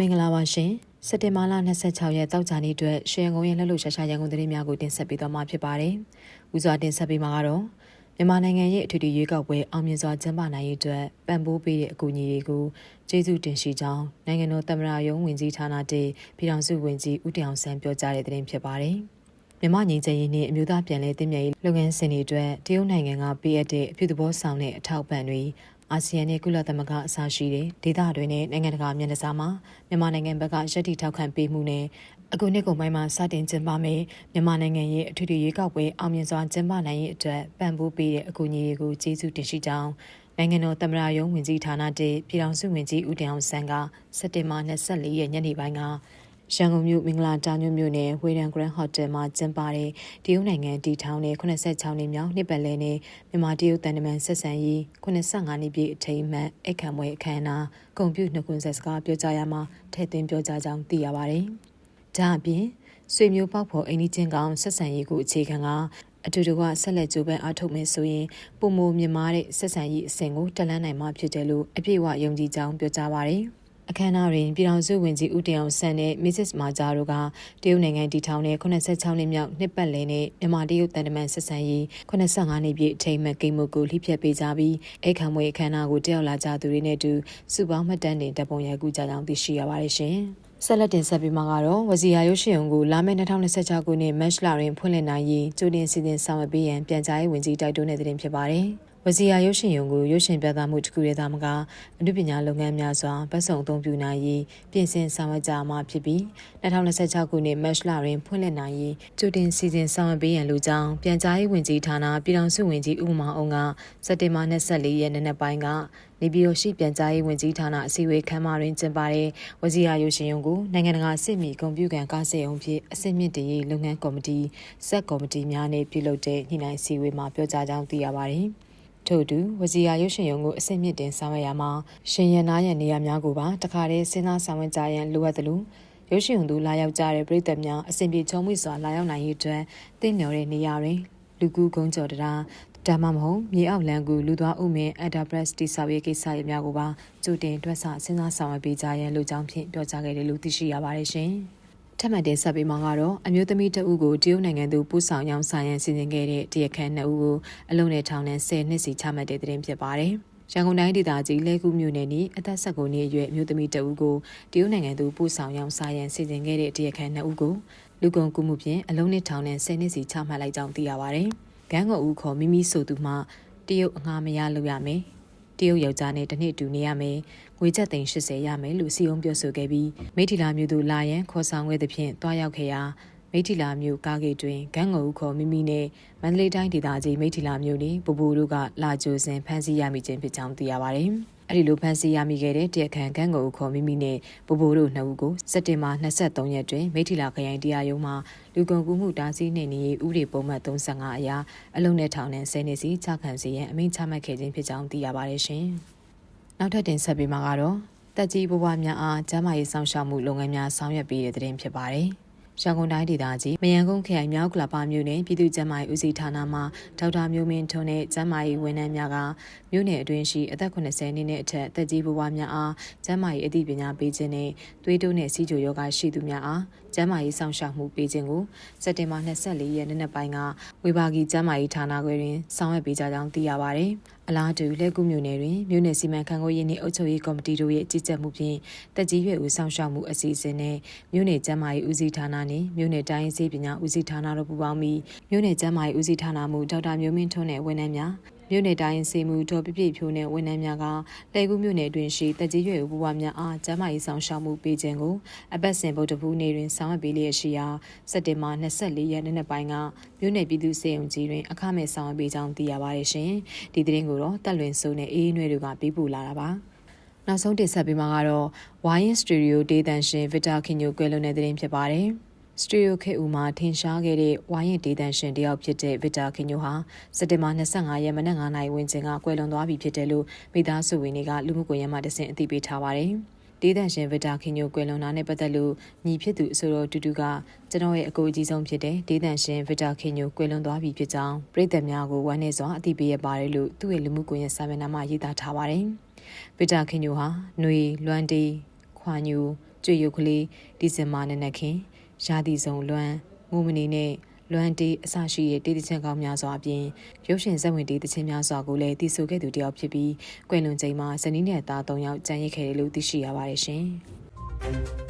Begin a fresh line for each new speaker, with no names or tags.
မင်္ဂလာပါရှင်စက်တင်ဘာလ26ရက်တောက်ကြနေ့အတွက်ရွှေရန်ကုန်ရဲ့လှုပ်လှုပ်ရှားရှားရန်ကုန်သတင်းများကိုတင်ဆက်ပေးသွားမှာဖြစ်ပါတယ်။ဦးစွာတင်ဆက်ပေးမှာကတော့မြန်မာနိုင်ငံရဲ့အထွေထွေရွေးကောက်ပွဲအောင်မြင်စွာကျင်းပနိုင်ရေးအတွက်ပံ့ပိုးပေးတဲ့အကူအညီတွေကိုကျေးဇူးတင်ရှိကြောင်းနိုင်ငံတော်သမ္မတရုံးဝင်ကြီးဌာနတည်ပြည်ထောင်စုဝင်ကြီးဦးတင်အောင်ဆန်းပြောကြားတဲ့သတင်းဖြစ်ပါတယ်။မြမငြိမ်းချမ်းရေးနှင့်အမျိုးသားပြန်လည်တည်မြဲရေးလုပ်ငန်းစဉ်တွေအတွက်တရုတ်နိုင်ငံကပေးအပ်တဲ့အပြုသဘောဆောင်တဲ့အထောက်အပံ့တွေ အာဆီယံနဲ့ကုလသမဂ္ဂအစရှိတဲ့ဒေသတွေနဲ့နိုင်ငံတကာမျက်နှာစာမှာမြန်မာနိုင်ငံဘက်ကရည်တည်ထောက်ခံပေးမှုနဲ့အခုနှစ်ကုန်ပိုင်းမှာစတင်ကျင်းပမယ်မြန်မာနိုင်ငံရဲ့အထွေထွေရွေးကောက်ပွဲအောင်မြင်စွာကျင်းပနိုင်ရေးအတွက်ပံ့ပိုးပေးတဲ့အကူအညီတွေကိုကျေးဇူးတင်ရှိကြောင်းနိုင်ငံတော်သမ္မတရုံးဝင်ကြီးဌာနတည်ပြည်ထောင်စုဝင်ကြီးဦးတင်အောင်ဆန်းကစက်တင်ဘာ24ရက်ညနေပိုင်းက ရန်ကုန်မြို့မင်္ဂလာတာညွမြို့နယ်ဝေဒန်ဂရန်ဟိုတယ်မှာကျင်းပတဲ့တရုတ်နိုင်ငံတီထောင်တဲ့86နှစ်မြောက်နှစ်ပတ်လည်နဲ့မြန်မာတရုတ်တန်တမန်ဆက်ဆံရေး85နှစ်ပြည့်အထိမ်းအမှတ်အခမ်းပွဲအခမ်းအနားဂုဏ်ပြုနှုတ်ခွန်းဆက်စကားပြောကြားရမှာထည့်သွင်းပြောကြားကြောင်းသိရပါတယ်။ဒါအပြင်ဆွေမျိုးပေါက်ဖော်အိန္ဒိချင်းကောင်ဆက်ဆံရေးကိုအခြေခံကအတူတူကဆက်လက်ကြိုးပမ်းအားထုတ်မယ်ဆိုရင်ပုံမိုမြမားတဲ့ဆက်ဆံရေးအဆင့်ကိုတက်လှမ်းနိုင်မှာဖြစ်တယ်လို့အပြည့်အဝယုံကြည်ကြောင်းပြောကြားပါတယ်။ အခမ်းအနားတွင်ပြည်ထောင်စုဝင်ကြီးဦးတင်အောင်ဆန်းနဲ့ Mrs. မာဂျာတို့ကတရုတ်နိုင်ငံတည်ထောင်တဲ့86နှစ်မြောက်နှစ်ပတ်လည်နဲ့မြန်မာတရုတ်တန်တမန်ဆက်ဆံရေး85နှစ်ပြည့်အထိမ်းအမှတ်ကိန်းမုတ်ကိုလှည့်ဖြတ်ပေးကြပြီးအိတ်ခံမွေအခမ်းအနားကိုတက်ရောက်လာကြသူတွေနဲ့အတူစုပေါင်းမှတ်တမ်းတင်တပ်ပုံရိုက်ကူးကြကြောင်းသိရှိရပါတယ်ရှင်။ဆက်လက်တင်ဆက်ပြီးမှာကတော့ဝစီယာရုပ်ရှင်ကိုလာမယ့်2026ခုနှစ်မတ်လတွင်ဖွင့်လှစ်နိုင်ရေးကြိုတင်စီစဉ်ဆောင်ရွက်ပေးရန်ပြန်ကြားရေးဝန်ကြီးတိုက်တွန်းတဲ့သတင်းဖြစ်ပါတယ်။ ဝစီယာရုပ်ရှင်ရုံကိုရုပ်ရှင်ပြသမှုတစ်ခုတည်းသာမကအမှုပညာလုပ်ငန်းများစွာပတ်စုံအသုံးပြုနိုင်ရေးပြင်ဆင်ဆောင်ရွက်ကြမှာဖြစ်ပြီး2026ခုနှစ်မတ်လတွင်ဖွင့်လှစ်နိုင်ရေးကြိုတင်စီစဉ်ဆောင်ရွက်ပေးရန်လိုကြောင်းပြန်ကြားရေးဝန်ကြီးဌာနပြည်ထောင်စုဝန်ကြီးဦးမောင်အောင်ကစက်တင်ဘာ24ရက်နေ့နက်ပိုင်းကနေပြည်တော်ရှိပြန်ကြားရေးဝန်ကြီးဌာနအစည်းအဝေးခန်းမတွင်ကျင်းပတဲ့ဝစီယာရုပ်ရှင်ရုံကိုနိုင်ငံတကာစစ်မီကွန်ပျူတာကားစက်ရုံဖြင့်အစစ်မြင့်တရေးလုပ်ငန်းကော်မတီစက်ကော်မတီများနဲ့ပြုလုပ်တဲ့ညှိနှိုင်းစည်းဝေးမှာပြောကြားကြောင်းသိရပါတယ်။ ထို့တူဝစီယာရုပ်ရှင်ရုံကိုအစစ်မြစ်တင်ဆောင်ရွက်ရမှာရှင်ရနာရဲ့နေရာများကိုပါတခါတည်းစဉ်းစားဆောင်ရွက်ကြရန်လိုအပ်သလိုရုပ်ရှင်သူလာရောက်ကြတဲ့ပြည်သက်များအစဉ်ပြေချုံမှုစွာလာရောက်နိုင်ရေးအတွက်တင့်တော်တဲ့နေရာတွင်လူကူကုန်းကျော်တရားဒါမှမဟုတ်မြေအောက်လန်ကူလူသွားဥမင်း Enterprise တိဆောက်ရေးကိစ္စရများကိုပါကြိုတင်တွက်ဆစဉ်းစားဆောင်ရွက်ပေးကြရန်လိုကြောင်းဖြင့်ပြောကြားခဲ့တယ်လို့သိရှိရပါတယ်ရှင်။ ထပ်မံတင်ဆက်ပေးမှာကတော့အမျိုးသမီးတဦးကိုတရုတ်နိုင်ငံသူပို့ဆောင်ရောင်းဆိုင်ရန်စီစဉ်ခဲ့တဲ့တရခန့်နှစ်ဦးကိုအလုံးနဲ့ထောင်နဲ့10နှစ်စီချမှတ်တဲ့တင်ဖြစ်ပါတယ်။ရန်ကုန်တိုင်းဒေသကြီးလဲကူးမြို့နယ်နီအသက်၁၉နှစ်အရွယ်အမျိုးသမီးတဦးကိုတရုတ်နိုင်ငံသူပို့ဆောင်ရောင်းဆိုင်ရန်စီစဉ်ခဲ့တဲ့တရခန့်နှစ်ဦးကိုလူကုန်ကူးမှုဖြင့်အလုံးနဲ့ထောင်နဲ့10နှစ်စီချမှတ်လိုက်ကြောင်းသိရပါတယ်။ဂန်းကော်ဦးခေါ်မိမိဆိုသူမှတရုတ်အငှားမရလို့ရမယ်။ တရုတ်ယောက်ျားနဲ့တစ်နှစ်တူနေရမယ်ငွေချက်သိန်း80ရမယ်လို့စီယုံပြောဆိုခဲ့ပြီးမိထီလာမျိုးသူလာရန်ခေါ်ဆောင်ခဲ့သဖြင့်တွားရောက်ခဲ့ရာ မိထီလာမျိုးကားဂိတ်တွင်ဂန်းငုံခေါ်မိမိနဲ့မန္တလေးတိုင်းဒေသကြီးမိထီလာမျိုးနှင့်ပူပူတို့ကလာကြိုစဉ်ဖမ်းဆီးရမိခြင်းဖြစ်ကြောင်းသိရပါတယ်။အဲ့ဒီလိုဖမ်းဆီးရမိခဲ့တဲ့တရားခံကန်းကိုခေါ်မိမိနဲ့ဘိုးဘိုတို့နှစ်ဦးကိုစက်တင်ဘာ23ရက်တွင်မိထီလာခရိုင်တရားရုံးမှလူကုန်ကူးမှုတားဆီးနှိမ်နင်းရေးဥပဒေပုံမှန်35အရာအလုံးနဲ့ထောင်နဲ့10နှစ်စီချခံစီရန်အမိန့်ချမှတ်ခဲ့ခြင်းဖြစ်ကြောင်းသိရပါတယ်ရှင်။နောက်ထပ်တင်ဆက်ပေးမှာကတော့တက်ကြီးဘဝများအားကျန်းမာရေးစောင့်ရှောက်မှုလုပ်ငန်းများဆောင်ရွက်ပေးတဲ့တဲ့တင်ဖြစ်ပါတယ်။ ရန်ကုန်တိုင်းဒေသကြီးမယန်ကုန်းခရိုင်မြောက်ကလပါမြို့နယ်ပြည်သူ့ကျန်းမာရေးဦးစီးဌာနမှဒေါက်တာမျိုးမင်းထွန်းနဲ့ကျန်းမာရေးဝန်ထမ်းများကမြို့နယ်အတွင်းရှိအသက်80နှစ်နဲ့အထက်သက်ကြီးဘဝများအားကျန်းမာရေးအသိပညာပေးခြင်းနဲ့သွေးတိုးနဲ့စီးကြိုယောဂရှိသူများအားကျန်းမာရေးဆောင်ရှောက်မှုပေးခြင်းကိုစက်တင်ဘာ24ရက်နေ့နက်ပိုင်းကဝေဘာဂီကျန်းမာရေးဌာနခွဲတွင်ဆောင်ရွက်ပေးကြကြောင်းသိရပါဗျ။ အလားတူလက်ကူမြို့နယ်တွင်မြို့နယ်စီမံခန့်ခွဲရေးနှင့်အုပ်ချုပ်ရေးကော်မတီတို့ရဲ့ကြီးကြပ်မှုဖြင့်တက်ကြီးရွယ်ဦးဆောင်ရှောက်မှုအစီအစဉ်နဲ့မြို့နယ်ကျန်းမာရေးဦးစီးဌာနနှင့်မြို့နယ်တိုင်းစေပညာဦးစီးဌာနတို့ပူးပေါင်းပြီးမြို့နယ်ကျန်းမာရေးဦးစီးဌာနမှဒေါက်တာမျိုးမင်းထွန်းနဲ့ဝန်ထမ်းများ မြို့နယ်တိုင်းစီမှုတော်ပြပြဖြိုးနဲ့ဝန်ထမ်းများကလှဲကူးမြို့နယ်တွင်ရှိတက်ကြီးရွယ်ဦးဘဝများအားကျန်းမာရေးဆောင်ရှောက်မှုပေးခြင်းကိုအပတ်စဉ်ဗုဒ္ဓဘူးနေ့တွင်ဆောင်ရွက်ပေးလျက်ရှိရာစက်တင်ဘာ24ရက်နေ့ပိုင်းကမြို့နယ်ပြည်သူ့စေယုံကြီးတွင်အခမဲ့ဆောင်ရွက်ပေးကြောင်းသိရပါတယ်ရှင်။ဒီသတင်းကိုတော့တက်လွင်စိုးနဲ့အေးအေးနွဲတွေကပေးပို့လာတာပါ။နောက်ဆုံးတင်ဆက်ပေးမှာကတော့ Wine Studio ဒေသန်ရှင် Victor Kinyo ကွယ်လွန်တဲ့သတင်းဖြစ်ပါတယ်။ စတူဒီယိုခေဦးမှာထင်ရှားခဲ့တဲ့ဝိုင်းရင်ဒေသန်ရှင်တယောက်ဖြစ်တဲ့ဗစ်တာခင်ညိုဟာစက်တင်ဘာ25ရက်မနက်9:00နာရီဝန်းကျင်ကကွယ်လွန်သွားပြီဖြစ်တယ်လို့မိသားစုဝင်တွေကလူမှုကွန်ရက်မှာတဆင့်အသိပေးထားပါတယ်။ဒေသန်ရှင်ဗစ်တာခင်ညိုကွယ်လွန်တာနဲ့ပတ်သက်လို့ညီဖြစ်သူအဆိုတော်တူတူကကျွန်တော်ရဲ့အကိုအကြီးဆုံးဖြစ်တဲ့ဒေသန်ရှင်ဗစ်တာခင်ညိုကွယ်လွန်သွားပြီဖြစ်ကြောင်းပြည်သက်များကိုဝမ်းနည်းစွာအသိပေးရပါတယ်လို့သူ့ရဲ့လူမှုကွန်ရက်စာမျက်နှာမှာရေးသားထားပါတယ်။ဗစ်တာခင်ညိုဟာຫນွေလွမ်းတီခွာညူကျွေရုပ်ကလေးဒီဇင်ဘာနဲ့နက်ခင် ရာသီဆောင်လွမ်းငိုမနီနဲ့လွမ်းတေးအစရှိတဲ့တေးသချင်းကောင်းများစွာအပြင်ရုပ်ရှင်ဇက်ဝင်တေးသချင်းများစွာကိုလည်းတည်ဆိုခဲ့သူတယောက်ဖြစ်ပြီးကွယ်လွန်ချိန်မှာဇနီးနဲ့သား၃ယောက်ကျန်ရစ်ခဲ့တယ်လို့သိရှိရပါတယ်ရှင်။